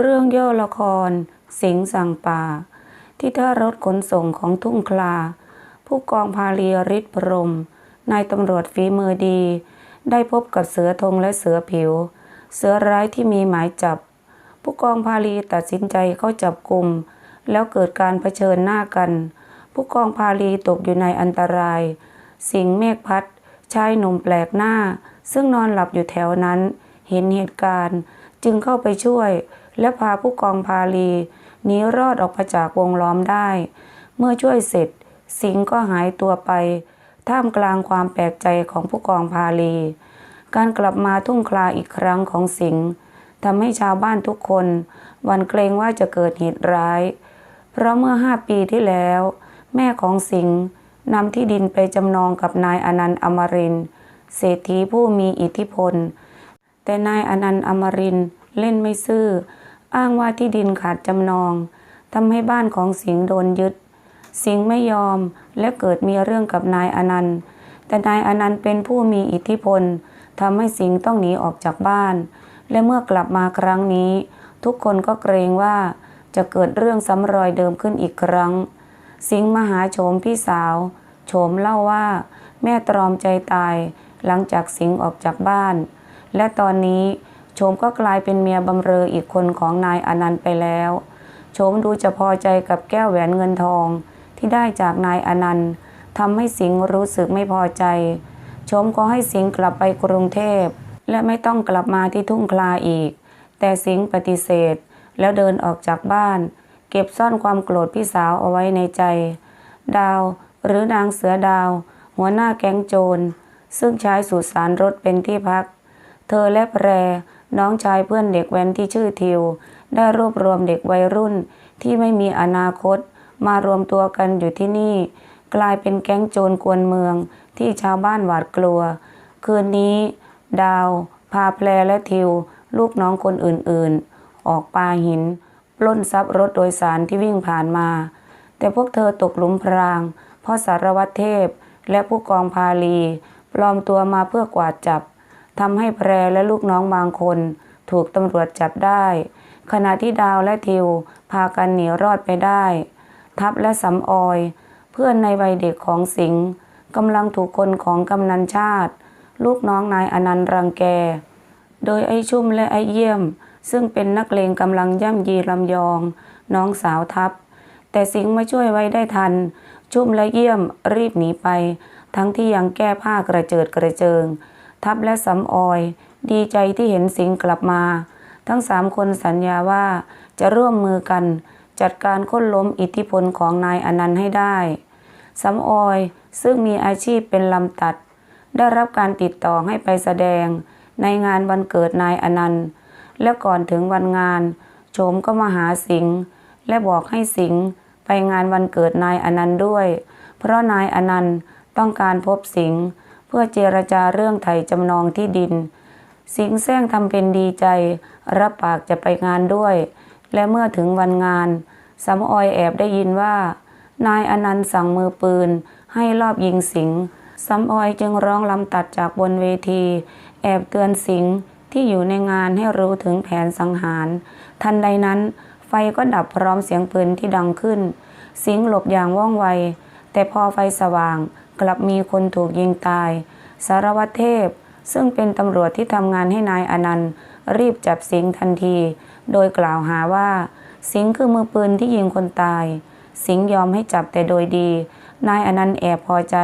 เรื่องย่อละคร สิงสังป่า ที่ท่ารถขนส่งของทุ่งคลา ผู้กองพาลีฤทธิ์พรมนายตำรวจฝีมือดี ได้พบกับเสือธงและเสือผิว เสือร้ายที่มีหมายจับ ผู้กองพาลีตัดสินใจเข้าจับกลุ่ม แล้วเกิดการเผชิญหน้ากัน ผู้กองพาลีตกอยู่ในอันตราย สิงเมฆพัดชายหนุ่มแปลกหน้า ซึ่งนอนหลับอยู่แถวนั้น เห็นเหตุการณ์จึงเข้าไปช่วย และพาผู้กองพาลีหนีรอดออกมาจากวงล้อมได้ เมื่อช่วยเสร็จ สิงก็หายตัวไป ท่ามกลางความแปลกใจของผู้กองพาลี การกลับมาทุ่งคลาอีกครั้งของสิงทำให้ชาวบ้านทุกคนหวั่นเกรงว่าจะเกิดเหตุร้าย เพราะเมื่อห้าปีที่แล้ว แม่ของสิงห์นำที่ดินไปจำนองกับนายอนันต์อมรินเศรษฐีผู้มีอิทธิพล แต่นายอนันต์อมรินเล่นไม่ซื่อ อ้างว่าที่ดินขาดจำนองทำให้บ้านของสิงห์โดนยึด สิงห์ไม่ยอมและเกิดมีเรื่องกับนายอนันต์ แต่นายอนันต์เป็นผู้มีอิทธิพลทำให้สิงห์ต้องหนีออกจากบ้าน และเมื่อกลับมาครั้งนี้ ทุกคนก็เกรงว่าจะเกิดเรื่องซ้ำรอยเดิมขึ้นอีกครั้ง สิงห์มาหาโฉมพี่สาว โฉมเล่าว่า แม่ตรอมใจตายหลังจากสิงห์ออกจากบ้าน และตอนนี้ โฉมก็กลายเป็นเมียบำเรออีกคนของนายอนันต์ไปแล้วโฉมดูจะพอใจกับแก้วแหวนเงินทองที่ได้จากนายอนันต์ทำให้สิงห์รู้สึกไม่พอใจโฉมก็ให้สิงห์กลับไปกรุงเทพ และไม่ต้องกลับมาที่ทุ่งคลาอีก แต่สิงห์ปฏิเสธ แล้วเดินออกจากบ้าน เก็บซ่อนความโกรธพี่สาวเอาไว้ในใจ ดาวหรือนางเสือดาว หัวหน้าแก๊งโจร ซึ่งใช้สุสานรถเป็นที่พัก เธอและแพร น้องชายเพื่อนเด็กแว้นที่ชื่อทิว ได้รวบรวมเด็กวัยรุ่นที่ไม่มีอนาคต มารวมตัวกันอยู่ที่นี่ กลายเป็นแก๊งโจรกวนเมืองที่ชาวบ้านหวาดกลัว คืนนี้ ดาว พาแพรและทิว ลูกน้องคนอื่นๆ ออกปาหิน ปล้นทรัพย์รถโดยสารที่วิ่งผ่านมา แต่พวกเธอตกหลุมพราง เพราะสารวัตรเทพและผู้กองพาลี ปลอมตัวมาเพื่อกวาดจับ ทำให้แพรและลูกน้องบางคน ถูกตำรวจจับได้ ขณะที่ดาวและทิวพากันหนีรอดไปได้ ทับและสำออย เพื่อนในวัยเด็กของสิงห์กำลังถูกคนของกำนันชาติ ลูกน้องนายอนันต์รังแก โดยไอ้ชุ่มและไอ้เยี่ยม ซึ่งเป็นนักเลงกำลังย่ำยีลำยอง น้องสาวทับ แต่สิงห์มาช่วยไว้ได้ทัน ชุ่มและเยี่ยมรีบหนีไป ทั้งที่ยังแก้ผ้ากระเจิดกระเจิง ทับและสำออย ดีใจที่เห็นสิงกลับมา ทั้งสามคนสัญญาว่าจะร่วมมือกัน จัดการค้นล้มอิทธิพลของนายอนันต์ให้ได้สำออยซึ่งมีอาชีพเป็นลำตัด ได้รับการติดต่อให้ไปแสดง ในงานวันเกิดนายอนันต์ และก่อนถึงวันงานโฉมก็มาหาสิงและบอกให้สิงไปงานวันเกิดนายอนันต์ด้วย เพราะนายอนันต์ต้องการพบสิงห์ เพื่อเจรจาเรื่องไถ่จำนองที่ดิน สิงแซงทำเป็นดีใจ รับปากจะไปงานด้วย และเมื่อถึงวันงานสำออยแอบได้ยินว่า นายอนันต์สั่งมือปืน ให้รอบยิงสิงสำออยจึงร้องลำตัดจากบนเวที แอบเตือนสิงที่อยู่ในงานให้รู้ถึงแผนสังหาร ทันใดนั้น ไฟก็ดับพร้อมเสียงปืนที่ดังขึ้น สิงหลบอย่างว่องไว แต่พอไฟสว่าง กลับมีคนถูกยิงตาย สารวัตรเทพ ซึ่งเป็นตำรวจที่ทำงานให้นายอนันต์รีบจับสิงห์ทันที โดยกล่าวหาว่า สิงห์คือมือปืนที่ยิงคนตาย สิงห์ยอมให้จับแต่โดยดี นายอนันต์แอบพอใจ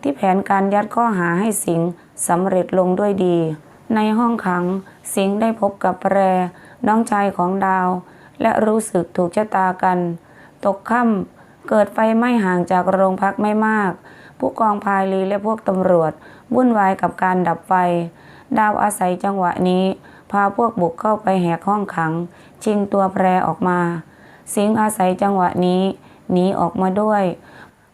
ที่แผนการยัดข้อหาให้สิงห์สำเร็จลงด้วยดี ในห้องขัง สิงห์ได้พบกับแปรน้องชายของดาว และรู้สึกถูกชะตากัน ตกค่ำเกิดไฟไหม้ห่างจากโรงพักไม่มาก ผู้กองพายลีและพวกตำรวจ วุ่นวายกับการดับไฟ ดาวอาศัยจังหวะนี้ พาพวกบุกเข้าไปแหกห้องขัง ชิงตัวแพรออกมา สิงอาศัยจังหวะนี้หนีออกมาด้วย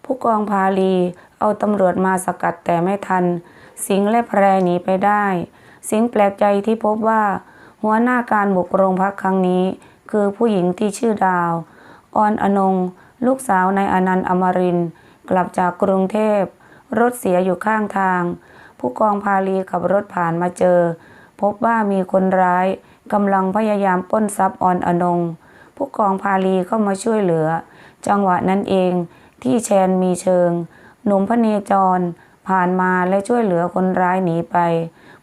ผู้กองพาลีเอาตำรวจมาสกัดแต่ไม่ทัน สิงและแพรหนีไปได้ สิงแปลกใจที่พบว่า หัวหน้าการบุกโรงพักครั้งนี้ คือผู้หญิงที่ชื่อดาวออนอนง ลูกสาวในอนันต์อมรินทร์ กลับจากกรุงเทพ รถเสียอยู่ข้างทาง ผู้กองพาลีขับรถผ่านมาเจอ พบว่ามีคนร้ายกำลังพยายามป้นทรัพย์ออนอนง ผู้กองพาลีเข้ามาช่วยเหลือ จังหวะนั้นเองที่แชนมีเชิง หนุ่มพเนจร ผ่านมาและช่วยเหลือคนร้ายหนีไป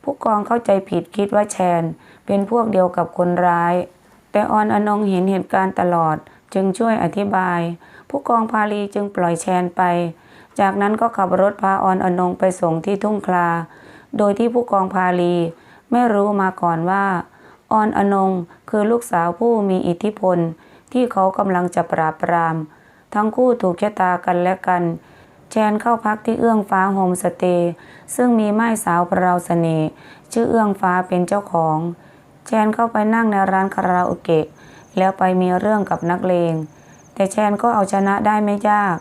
ผู้กองเข้าใจผิดคิดว่าแชน เป็นพวกเดียวกับคนร้าย แต่ออนอนงเห็นเหตุการณ์ตลอดจึงช่วยอธิบาย ผู้กองพาลีจึงปล่อยแชนไป จากนั้นก็ขับรถพาออนอนงไปส่งที่ทุ่งคลา โดยที่ผู้กองพาลี ไม่รู้มาก่อนว่า ออนอนงคือลูกสาวผู้มีอิทธิพล ที่เขากำลังจะปราบปราม ทั้งคู่ถูกชะตากันและกัน แชนเข้าพักที่เอื้องฟ้าโฮมสเตย์ซึ่งมีไม้สาวพราวเสน่ห์ชื่อเอื้องฟ้าเป็นเจ้าของ แชนเข้าไปนั่งในร้านคาราโอเกะแล้วไปมีเรื่องกับนักเลง แต่แชนก็เอาชนะได้ไม่ยาก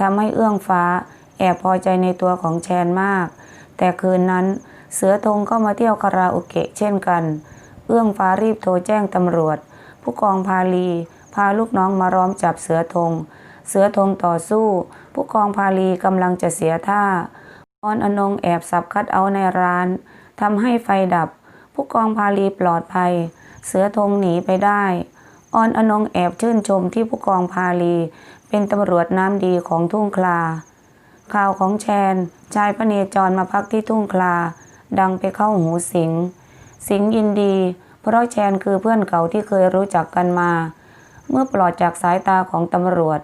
ทำให้เอื้องฟ้า แอบพอใจในตัวของแชนมาก แต่คืนนั้นเสือธงก็มาเที่ยวคาราโอเกะเช่นกัน เอื้องฟ้ารีบโทรแจ้งตำรวจ ผู้กองพาลี พาลูกน้องมาล้อมจับเสือธง เสือธงต่อสู้ ผู้กองพาลีกำลังจะเสียท่าออนอนงแอบสับคัดเอาในร้านทำให้ไฟดับ ผู้กองพาลีปลอดภัย เสือธงหนีไปได้ ออนอนงแอบชื่นชมที่ผู้กองพาลี เป็นตำรวจน้ำดีของทุ่งคลา ข่าวของแชนชายพระเนจรมาพักที่ทุ่งคลา ดังไปเข้าหูสิง สิงยินดี เพราะแชนคือเพื่อนเก่าที่เคยรู้จักกันมา เมื่อปลอดจากสายตาของตำรวจ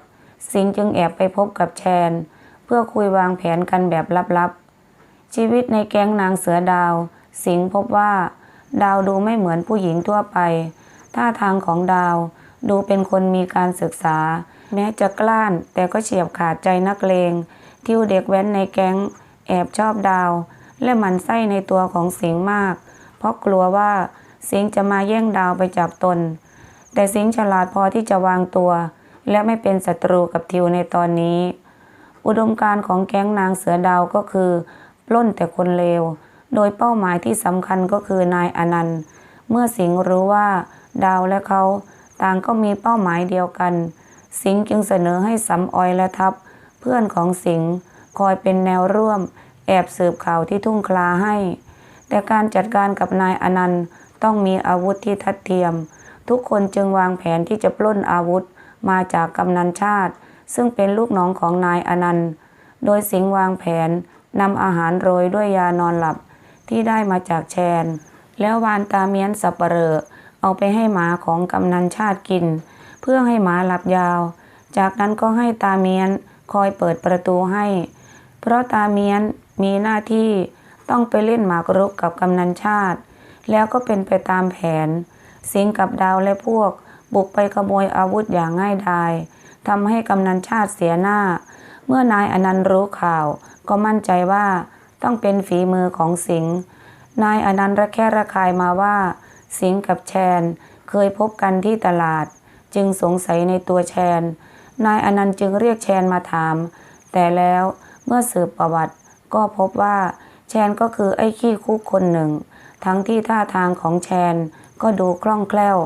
สิงจึงแอบไปพบกับแชน เพื่อคุยวางแผนกันแบบลับๆ ชีวิตในแก๊งนางเสือดาว สิงพบว่า ดาวดูไม่เหมือนผู้หญิงทั่วไป ท่าทางของดาว ดูเป็นคนมีการศึกษา แม้จะกล้าน แต่ก็เฉียบขาดใจนักเลง ทิวเด็กแว้นในแก๊ง แอบชอบดาว และหมันไส้ในตัวของสิงห์มาก เพราะกลัวว่าสิงห์จะมาแย่งดาวไปจากตน แต่สิงห์ฉลาดพอที่จะวางตัว และไม่เป็นศัตรูกับทิวในตอนนี้ อุดมการของแก๊งนางเสือดาวก็คือปล้นแต่คนเลว โดยเป้าหมายที่สำคัญก็คือนายอนันต์ เมื่อสิงห์รู้ว่า ดาวและเขา ต่างก็มีเป้าหมายเดียวกัน สิงห์จึงเสนอให้สำออยและทัพ เพื่อนของสิงห์คอยเป็นแนวร่วม แอบสืบข่าวที่ทุ่งคลาให้ แต่การจัดการกับนายอนันต์ต้องมีอาวุธที่ทัดเทียม ทุกคนจึงวางแผนที่จะปล้นอาวุธมาจากกำนันชาติ ซึ่งเป็นลูกน้องของนายอนันต์ โดยสิงห์วางแผนนำอาหารโรยด้วยยานอนหลับที่ได้มาจากแชน แล้ววานตาเมียนสับปะเหรอ เอาไปให้หมาของกำนันชาติกิน เพื่อให้หมาหลับยาว จากนั้นก็ให้ตาเมียนคอยเปิดประตูให้ เพราะตาเมียนมีหน้าที่ต้องไปเล่นหมากรุกกับกำนันชาติ แล้วก็เป็นไปตามแผน สิงกับดาวและพวก บุกไปขโมยอาวุธอย่างง่ายดายทำให้กำนันชาติเสียหน้า เมื่อนายอนันต์รู้ข่าว ก็มั่นใจว่าต้องเป็นฝีมือของสิง นายอนันต์ระแคะระคายมาว่า สิงกับแชน เคยพบกันที่ตลาด จึงสงสัยในตัวแชน นายอนันต์จึงเรียกแชนมาถาม แต่แล้วเมื่อสืบประวัติ ก็พบว่าแชนก็คือไอ้ขี้คุกคนหนึ่ง ทั้งที่ท่าทางของแชนก็ดูคล่องแคล่ว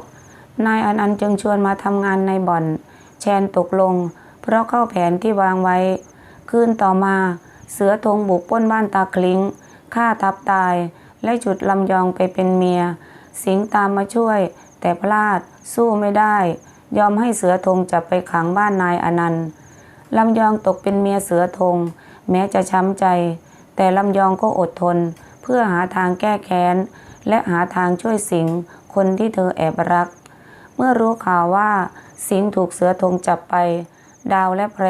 นายอนันต์จึงชวนมาทำงานในบ่อน แชนตกลง เพราะเข้าแผนที่วางไว้ คืนต่อมาเสือธงบุกป้นบ้านตาคลิงฆ่าทับตายและจุดลำยองไปเป็นเมีย สิงตามมาช่วย แต่พลาดสู้ไม่ได้ ยอมให้เสือธงจับไปขังบ้านนายอนันต์ลำยองตกเป็นเมียเสือธง แม้จะช้ำใจ แต่ลำยองก็อดทน เพื่อหาทางแก้แค้น และหาทางช่วยสิงคนที่เธอแอบรัก เมื่อรู้ข่าวว่าสิงถูกเสือธงจับไป ดาวและแพร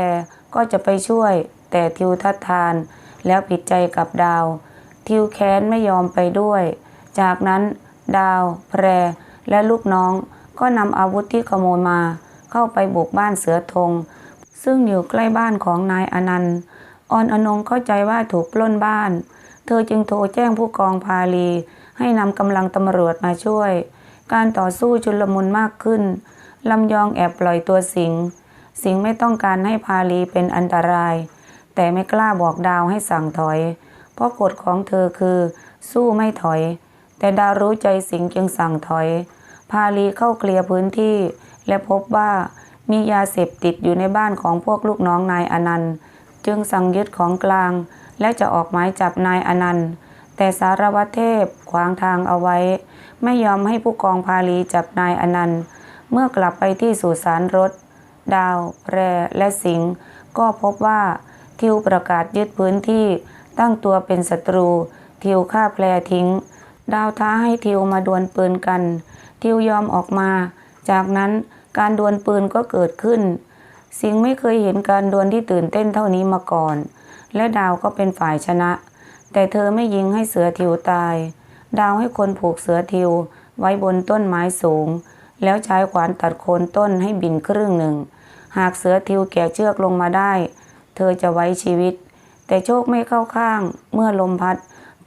ก็จะไปช่วย แต่ทิวทัดทาน แล้วผิดใจกับดาว ทิวแค้นไม่ยอมไปด้วย จากนั้น ดาว แพร และลูกน้อง ก็นำอาวุธที่ขโมยมา เข้าไปบุกบ้านเสือธง ซึ่งอยู่ใกล้บ้านของนายอนันต์ออนอนงเข้าใจว่าถูกปล้นบ้าน เธอจึงโทรแจ้งผู้กองพาลี ให้นำกำลังตำรวจมาช่วย การต่อสู้ชุลมุนมากขึ้นลำยองแอบปล่อยตัวสิง สิงไม่ต้องการให้พาลีเป็นอันตราย แต่ไม่กล้าบอกดาวให้สั่งถอย เพราะกฎของเธอคือ สู้ไม่ถอย แต่ดารู้ใจสิงจึงสั่งถอย พาลีเข้าเคลียร์พื้นที่ และพบว่ามียาเสพติดอยู่ในบ้านของพวกลูกน้องนายอนันต์ จึงสั่งยึดของกลาง และจะออกหมายจับนายอนันต์ แต่สารวัตรเทพขวางทางเอาไว้ ไม่ยอมให้ผู้กองพาลีจับนายอนันต์ เมื่อกลับไปที่สุสานรถ ดาว แพรและสิงก็พบว่าทิวประกาศยึดพื้นที่ตั้งตัวเป็นศัตรู ทิวฆ่าแพรทิ้ง ดาวท้าให้ทิวมาดวลปืนกัน ทิวยอมออกมา จากนั้นการดวลปืนก็เกิดขึ้น สิงไม่เคยเห็นการดวลที่ตื่นเต้นเท่านี้มาก่อน และดาวก็เป็นฝ่ายชนะ แต่เธอไม่ยิงให้เสือทิวตาย ดาวให้คนผูกเสือทิวไว้บนต้นไม้สูง แล้วใช้ขวานตัดโคนต้นให้บินครึ่งหนึ่ง หากเสือทิวแก่เชือกลงมาได้ เธอจะไว้ชีวิต แต่โชคไม่เข้าข้างเมื่อลมพัด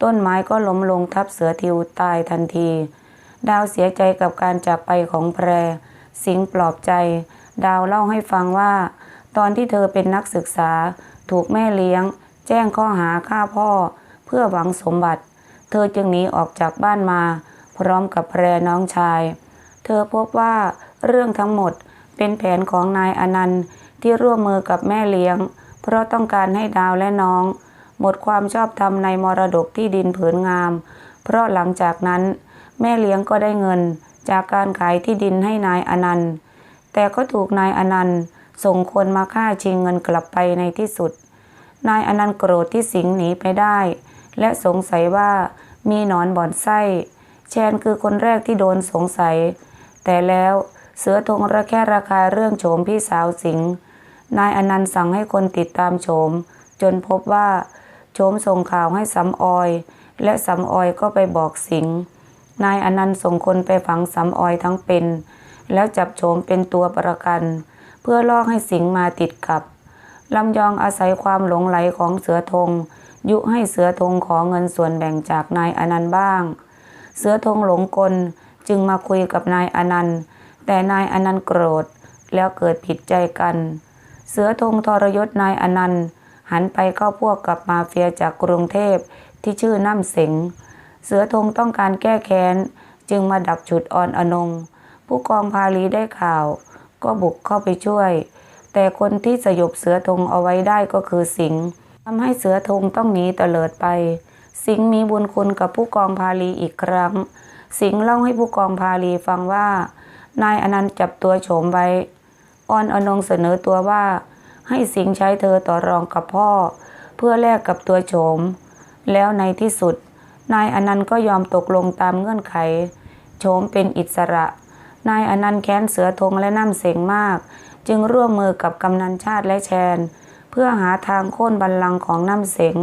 ต้นไม้ก็ล้มลงทับเสือทิวตายทันที ดาวเสียใจกับการจากไปของแพร สิงปลอบใจ ดาวเล่าให้ฟังว่า ตอนที่เธอเป็นนักศึกษา ถูกแม่เลี้ยง แจ้งข้อหาฆ่าพ่อ เพื่อหวังสมบัติ เธอจึงหนีออกจากบ้านมา พร้อมกับแพรน้องชาย เธอพบว่าเรื่องทั้งหมดเป็นแผนของนายอนันต์ที่ร่วมมือกับแม่เลี้ยง เพราะต้องการให้ดาวและน้อง หมดความชอบธรรมในมรดกที่ดินผืนงาม เพราะหลังจากนั้น แม่เลี้ยงก็ได้เงินจากการขายที่ดินให้นายอนันต์ แต่ก็ถูกนายอนันต์ส่งคนมาฆ่าชิงเงินกลับไปในที่สุด นายอนันต์โกรธที่สิงห์หนีไปได้ และสงสัยว่ามีหนอนบ่อนไส้แชนคือคนแรกที่โดนสงสัย แต่แล้วเสือธงระแคะระคายเรื่องโฉมพี่สาวสิงห์นายอนันต์สั่งให้คนติดตามโฉม จนพบว่า โฉมส่งข่าวให้สำออย และสำออยก็ไปบอกสิงนายอนันต์ส่งคนไปฝังสำออยทั้งเป็น แล้วจับโฉมเป็นตัวประกัน เพื่อล่อให้สิงมาติดกับลำยองอาศัยความหลงไหลของเสือธง ยุให้เสือธงขอเงินส่วนแบ่งจากนายอนันต์บ้าง เสือธงหลงกลจึงมาคุยกับนายอนันต์ แต่นายอนันต์โกรธแล้วเกิดผิดใจกัน เสือธงทรยศนายอนันต์ หันไปเข้าพวกกับมาเฟียจากกรุงเทพที่ชื่อน้ำเสงเสือธงต้องการแก้แค้น จึงมาดักฉุดออนอนง ผู้กองพาลีได้ข่าว ก็บุกเข้าไปช่วย แต่คนที่สยบเสือธงเอาไว้ได้ก็คือสิงทำให้เสือธงต้องหนีเตลิดไป สิงมีบุญคุณกับผู้กองพาลีอีกครั้ง สิงเล่าให้ผู้กองพาลีฟังว่า นายอนันต์จับตัวโฉมไว้ออนอนงเสนอตัวว่า ให้สิงใช้เธอต่อรองกับพ่อ เพื่อแลกกับตัวโฉม แล้วในที่สุด นายอนันต์ก็ยอมตกลงตามเงื่อนไข โฉมเป็นอิสระ นายอนันต์แค้นเสือธงและน้ำเสียงมาก จึงร่วมมือกับกำนันชาติและแชน เพื่อหาทางโค่นบัลลังก์ของน้ำเสียง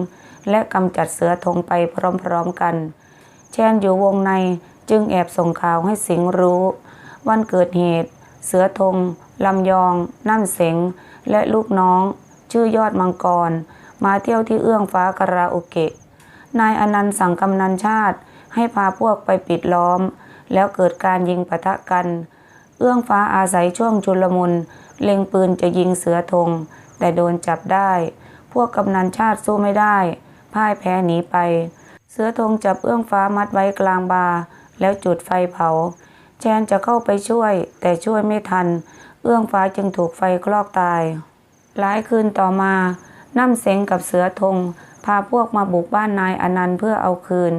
และกำจัดเสือธงไปพร้อมๆกัน แชนอยู่วงในจึงแอบส่งข่าวให้สิงรู้ วันเกิดเหตุ เสือธงลำยอง น้ำเสง และลูกน้อง ชื่อยอดมังกร มาเที่ยวที่เอื้องฟ้าคาราโอเกะ นายอนันต์สั่งกำนันชาติ ให้พาพวกไปปิดล้อม แล้วเกิดการยิงปะทะกัน เอื้องฟ้าอาศัยช่วงชุลมุนเล็งปืนจะยิงเสือธง แต่โดนจับได้ พวกกำนันชาติสู้ไม่ได้พ่ายแพ้หนีไป เสือธงจับเอื้องฟ้ามัดไว้กลางบา แล้วจุดไฟเผา แชนจะเข้าไปช่วย แต่ช่วยไม่ทัน เอื้องฟ้าจึงถูกไฟคลอกตาย หลายคืนต่อมาน้ำเสงกับเสือธง พาพวกมาบุกบ้านนายอนันต์เพื่อเอาคืน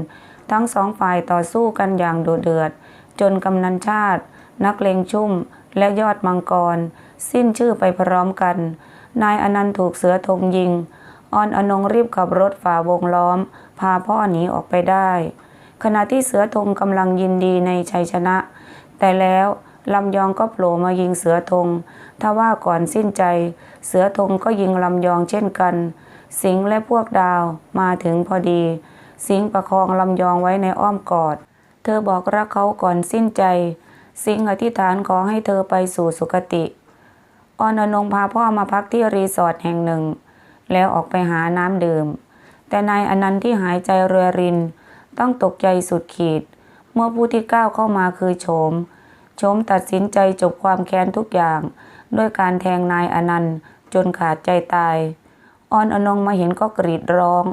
ทั้งสองฝ่ายต่อสู้กันอย่างดุเดือด จนกำนันชาติ นักเลงชุ่ม และยอดมังกร สิ้นชื่อไปพร้อมกัน นายอนันต์ถูกเสือธงยิงออนอนงรีบขับรถฝ่าวงล้อม พาพ่อหนีออกไปได้ ขณะที่เสือธงกำลังยินดีในชัยชนะ แต่แล้ว ลำยองก็โผล่มายิงเสือธงทว่าก่อนสิ้นใจ เสือธงก็ยิงลำยองเช่นกัน สิงห์และพวกดาวมาถึงพอดี สิงห์ประคองลำยองไว้ในอ้อมกอด เธอบอกรักเขาก่อนสิ้นใจ สิงห์อธิษฐานขอให้เธอไปสู่สุคติออนอนงพาพ่อมาพักที่รีสอร์ทแห่งหนึ่ง แล้วออกไปหาน้ำดื่ม แต่นายอนันต์ที่หายใจเรือริน ต้องตกใจสุดขีด เมื่อผู้ที่ก้าวเข้ามาคือโฉม โฉมตัดสินใจจบความแค้นทุกอย่าง ด้วยการแทงนายอนันต์ จนขาดใจตายออนอนงมาเห็นก็กรีดร้อง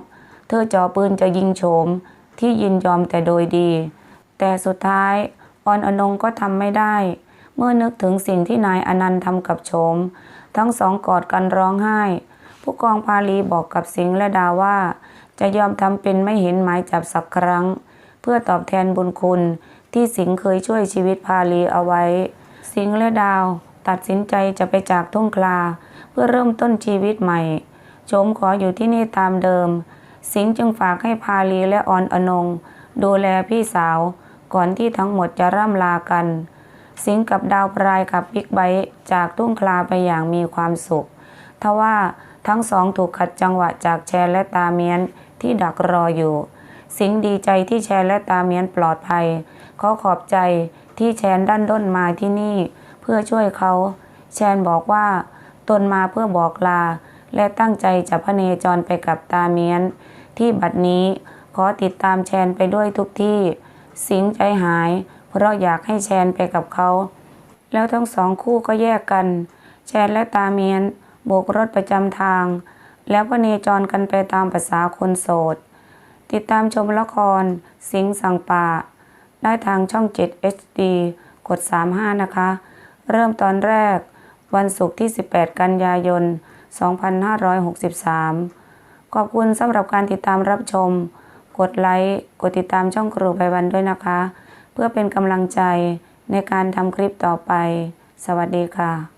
เธอจ่อปืนจะยิงโฉมที่ยินยอมแต่โดยดี แต่สุดท้ายออนอนงก็ทำไม่ได้ เมื่อนึกถึงสิ่งที่นายอนันต์ทำกับโฉมทั้งสองกอดกันร้องไห้ ผู้กองพาลีบอกกับสิงห์และดาว่า จะยอมทำเป็นไม่เห็นหมายจับสักครั้ง เพื่อตอบแทนบุญคุณ ที่สิงห์เคยช่วยชีวิตพาลีเอาไว้ สิงห์และดาว ตัดสินใจจะไปจากทุ่งคลา เพื่อเริ่มต้นชีวิตใหม่โฉมขออยู่ที่นี่ตามเดิม สิงห์จึงฝากให้พาลีและออนอนง ดูแลพี่สาว ก่อนที่ทั้งหมดจะร่ำลากัน สิงห์กับดาวปลายขับบิ๊กไบจากทุ่งคลาไปอย่างมีความสุขทว่าทั้งสองถูกขัดจังหวะจากแชร์และตาเมียนที่ดักรออยู่ สิงห์ดีใจที่แชร์และตาเมียนปลอดภัย ขอขอบใจที่แชนด้านด้นมาที่นี่เพื่อช่วยเขา แชนบอกว่าตนมาเพื่อบอกลา และตั้งใจจะพเนจรไปกับตาเมียน ที่บัดนี้ขอติดตามแชนไปด้วยทุกที่ สิงใจหาย เพราะอยากให้แชนไปกับเขา แล้วทั้งสองคู่ก็แยกกัน แชนและตาเมียนโบกรถประจำทาง แล้วพเนจรกันไปตามภาษาคนโสด ติดตามชมละคร สิงสังป่า ได้ทางช่อง 7 HD กด 35 นะคะ เริ่มตอนแรกวันศุกร์ที่ 18 กันยายน 2563 ขอบคุณสำหรับการติดตามรับชม กดไลค์ กดติดตามช่องครูไปวันด้วยนะคะ เพื่อเป็นกำลังใจในการทำคลิปต่อไป สวัสดีค่ะ